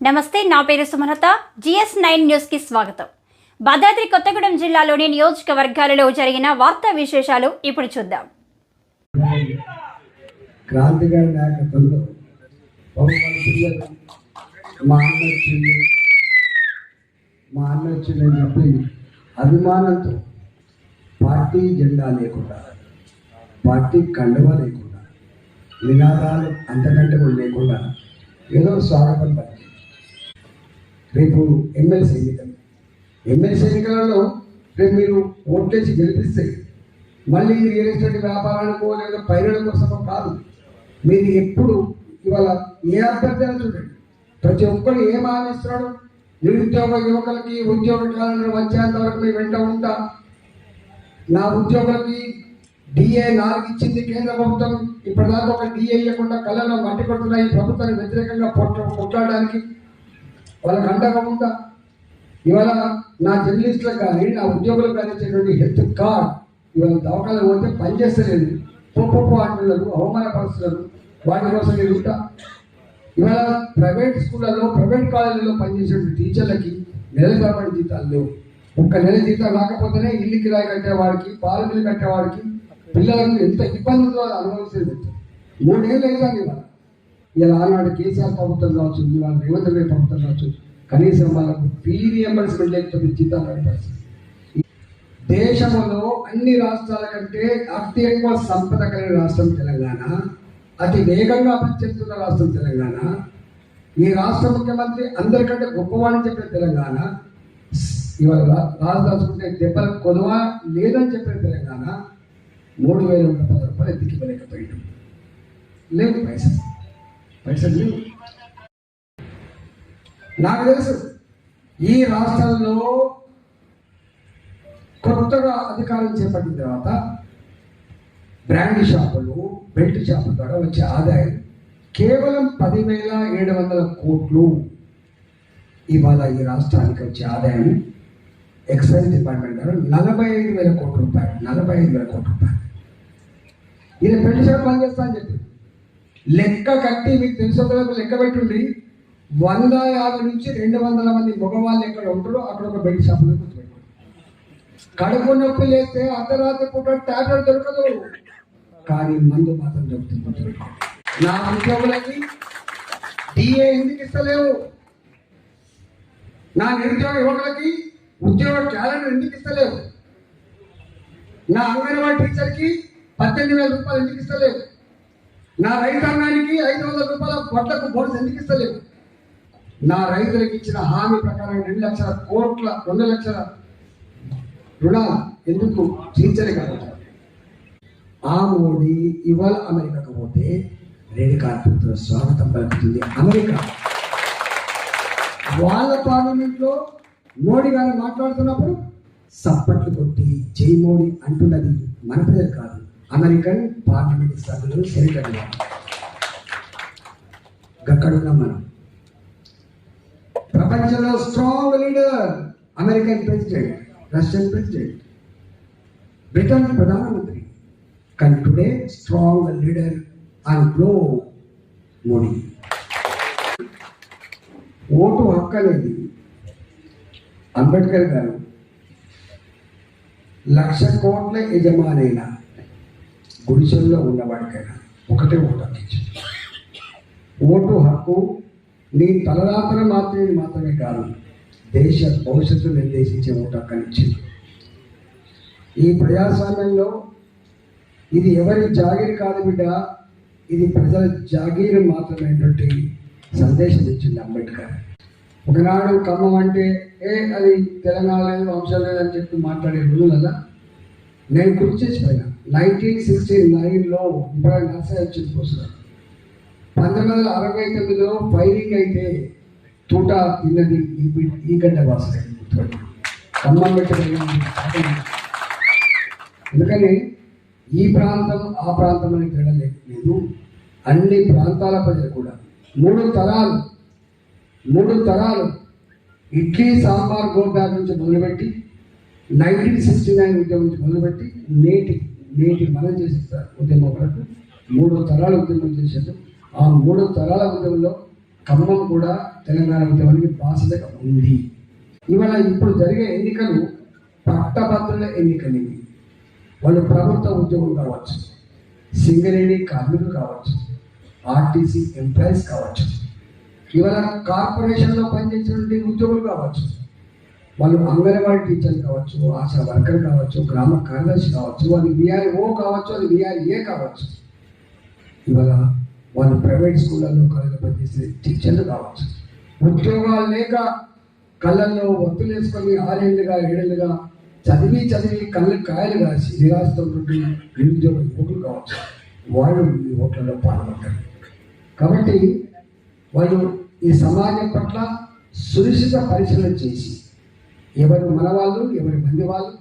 నమస్తే నా పేరు సుమలత. జిఎస్ నైన్ న్యూస్కి స్వాగతం. భద్రాద్రి కొత్తగూడెం జిల్లాలోని నియోజకవర్గాలలో జరిగిన వార్తా విశేషాలు ఇప్పుడు చూద్దాం. క్రాంతికారి నాయకత్వంలో మా అన్న వచ్చింది మా అన్న వచ్చిందని చెప్పి అభిమానంతో పార్టీ జెండా లేకుండా పార్టీ కండువ లేకుండా నినాదాలు అంతకంటే లేకుండా ఏదో స్వాగతం పలికి రేపు ఎమ్మెల్సీ ఎన్నికలు. ఎమ్మెల్సీ ఎన్నికలలో రేపు మీరు ఓట్లేసి గెలిపిస్తే మళ్ళీ రియల్ ఎస్టేట్ వ్యాపారానికో లేదా పైరుల కోసమో కాదు. మీరు ఎప్పుడు ఇవాళ ఏ అభ్యర్థి చూడండి. ప్రతి ఒక్కరు ఏం ఆలోచిస్తున్నాడు? నిరుద్యోగ యువకులకి ఉద్యోగ కాలంలో వచ్చేంత వరకు మీ వెంట ఉంటా? నా ఉద్యోగులకి డిఏ నాలుగు ఇచ్చింది కేంద్ర ప్రభుత్వం. ఇప్పటిదాకా ఒక డిఏ ఇవ్వకుండా కళ్ళలో మట్టి కొడుతున్న ఈ ప్రభుత్వానికి వ్యతిరేకంగా పొట్ట కొట్లాడడానికి వాళ్ళకి అండగా ఉందా ఇవాళ నా జర్నలిస్టులకు కానీ నా ఉద్యోగులకు కానీ ఇచ్చేటువంటి హెల్త్ కార్డ్ ఇవాళ దవాఖాన పోతే పనిచేస్తలేదు పొప్పు అంటున్నారు అవమానపరుస్తున్నారు. వాటి కోసం నేను ఉంటా. ఇవాళ ప్రైవేట్ స్కూళ్ళలో ప్రైవేట్ కాలేజీలో పనిచేసే టీచర్లకి నెల తరబడి జీతాలు లేవు. ఒక్క నెల జీతం రాకపోతేనే ఇల్లు కిరాయి కట్టేవాడికి పాలు బిల్లు కట్టేవాడికి పిల్లలకు ఎంత ఇబ్బందులు అనుభవించేది మూడేళ్ళు అయితే ఇవాళ. ఇలా ఆనాడు కేసీఆర్ ప్రభుత్వం కావచ్చు ఇవాళ రేవంత్ రెడ్డి ప్రభుత్వం కావచ్చు కనీసం వాళ్ళకు ఫీ రియంబర్స్మెంట్ లేకపోతే జీతాలు కట్టాల్సింది. దేశంలో అన్ని రాష్ట్రాల కంటే అతి ఎక్కువ సంపద కలిగిన రాష్ట్రం తెలంగాణ అతి వేగంగా అభివృద్ధి చెందుతున్న రాష్ట్రం తెలంగాణ. ఈ రాష్ట్ర ముఖ్యమంత్రి అందరికంటే గొప్పవాడని చెప్పిన తెలంగాణ. ఇవాళ రా- రాజు రాసుకుంటే దెబ్బలు లేదని చెప్పిన తెలంగాణ. మూడు వేల నూట పది రూపాయలు ఎత్తికి ఇవ్వలేకపోయాడు లేదు పైసలు. నాకు తెలుసు ఈ రాష్ట్రంలో కొత్తగా అధికారం చేపట్టిన తర్వాత బ్రాండ్ షాపులు బెల్ట్ షాపుల ద్వారా వచ్చే ఆదాయం కేవలం పదివేల ఏడు వందల కోట్లు. ఇవాళ ఈ రాష్ట్రానికి వచ్చే ఆదాయం ఎక్సైజ్ డిపార్ట్మెంట్ ద్వారా నలభై ఐదు వేల కోట్ల రూపాయలు నలభై ఐదు వేల కోట్ల రూపాయలు. ఈయన బెల్ట్ షాప్ పనిచేస్తా అని చెప్పి లెక్క కట్టి మీకు తెలుసు లెక్క పెట్టుండి? వంద యాభై నుంచి రెండు వందల మంది మగవాళ్ళు ఎక్కడ ఉంటారో అక్కడ ఒక బెడ్ షాప్ గుర్తుపెట్టుకోండి కడుపు నొప్పి లేస్తే అర్ధరాత్రి పూట టాబ్లెట్ దొరకదు. కానీ మందు మాత్రం దొరుకుతుంది నా ఉద్యోగులకి డిఏ ఎందుకు ఇస్తలేవు? నా నిరుద్యోగ యువకులకి ఉద్యోగ క్యాలెండర్ ఎందుకు ఇస్తలేవు? నా అంగన్వాడీ టీచర్కి పద్దెనిమిది వేల రూపాయలు ఎందుకు ఇస్తలేవు? నా రైతాంగానికి ఐదు వందల రూపాయల వడ్లకు బోనస్ ఎందుకు ఇస్తలేదు? నా రైతులకు ఇచ్చిన హామీ ప్రకారం రెండు లక్షల కోట్ల రెండు లక్షల రుణాలు ఎందుకు తీర్చలేకపోతారు ఆ మోడీ ఇవాళ అమెరికాకు పోతే రెడ్ కార్పెట్తో స్వాగతం పలుకుతుంది అమెరికా. వాళ్ళ పార్లమెంట్లో మోడీ గారు మాట్లాడుతున్నప్పుడు సప్పట్లు కొట్టి జై మోడీ అంటున్నది మన ప్రజలు కాదు. అమెరికన్ పార్లమెంట్ సభ్యులు సెనేటర్లు గక్కడున్నాం మనం. ప్రపంచంలో strong leader American president Russian president Britain ప్రధానమంత్రి. కానీ today strong leader and global Modi vote హక్కు అనేది అంబేద్కర్ గారు లక్ష కోట్ల యజమానైన గుడిసెల్లో ఉన్నవాడికైనా ఒకటే ఓటు హక్కు ఓటు హక్కు నీ తలరాతన మాత్రమే మాత్రమే కాదు దేశ భవిష్యత్తు నిర్దేశించే ఓటు హక్కు ఇచ్చింది. ఈ ప్రజాస్వామ్యంలో ఇది ఎవరి జాగీర్ కాదు బిడ్డ ఇది ప్రజల జాగీరు మాత్రమైనటువంటి సందేశం ఇచ్చింది అంబేద్కర్. ఒకనాడు ఖమ్మం అంటే ఏ అది తెలంగాణ లేదు వంశం లేదని చెప్పి మాట్లాడే రోజులలో నేను గుర్తు చేసిపోయినా నైన్టీన్ సిక్స్టీ నైన్లో ఇబ్రాహిం నర్సరీ వచ్చింది కోసం పంతొమ్మిది వందల అరవై తొమ్మిదిలో ఫైరింగ్ అయితే తూట తిన్నది ఈ గడ్డ భాష ఖమ్మం పెట్టడం ఎందుకని? ఈ ప్రాంతం ఆ ప్రాంతం అని తేడా లేదు. అన్ని ప్రాంతాల ప్రజలు కూడా. మూడు తరాలు మూడు తరాలు ఇడ్లీ సాంబార్ గోబ్యాగ్ నుంచి మొదలుపెట్టి నైన్టీన్ సిక్స్టీ నైన్ ఉద్యమం నుంచి మొదలుపెట్టి నేటి నేటి మనం చేసిన ఉద్యమం వరకు మూడు తరాల ఉద్యమం చేశారు. ఆ మూడు తరాల ఉద్యమంలో ఖమ్మం కూడా తెలంగాణ ఉద్యమానికి బాసటగా ఉంది. ఇవాళ ఇప్పుడు జరిగే ఎన్నికలు పట్టభద్రుల ఎన్నికలు ఇవి. వాళ్ళు ప్రభుత్వ ఉద్యోగం కావచ్చు సింగరేణి కార్మికులు కావచ్చు ఆర్టీసీ ఎంప్లాయీస్ కావచ్చు ఇవాళ కార్పొరేషన్లో పనిచేసినటువంటి ఉద్యోగులు కావచ్చు. వాళ్ళు అంగన్వాడీ టీచర్ కావచ్చు ఆశా వర్కర్ కావచ్చు గ్రామ కార్యదర్శి కావచ్చు వాళ్ళు విఆర్ఓ కావచ్చు అది విఆర్ఏ కావచ్చు. ఇవాళ వాళ్ళు ప్రైవేట్ స్కూళ్ళల్లో కళలు పనిచేసే టీచర్లు కావచ్చు. ఉద్యోగాలు లేక కళ్ళల్లో ఒత్తులు వేసుకొని ఆరేళ్ళుగా ఏడేళ్ళుగా చదివి చదివి కళ్ళు కాయలు కాసి నిరాశతో నిరుద్యోగ యువకులు కావచ్చు. వాళ్ళు ఈ ఓట్లలో పాల్గొంటారు. కాబట్టి వాళ్ళు ఈ సమాజం పట్ల సునిశ్చిత పరిశీలన చేసి ఎవరు మన వాళ్ళు ఎవరి మంది వాళ్ళు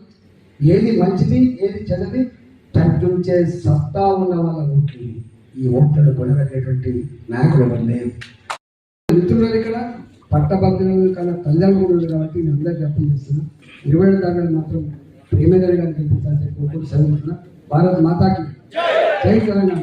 ఏది మంచిది ఏది చెడ్డది తగ్గించే సత్తా ఉన్న వాళ్ళ ఓట్లు ఈ ఓట్లను కొనగలిగేటువంటి నాయకులు ఎవరు లేరు. మిత్రులు ఇక్కడ పట్టభద్రులు కన్నా తల్లిదండ్రులు కాబట్టి నేను అందరూ జ్ఞాపం చేస్తున్నా. ఇరవై ఏడు దాకా మాత్రం ప్రేమేంద్ర గారికి గెలిపించాలని చెప్పి సెలవు భారత్ మాతాకి జై తెలంగాణ.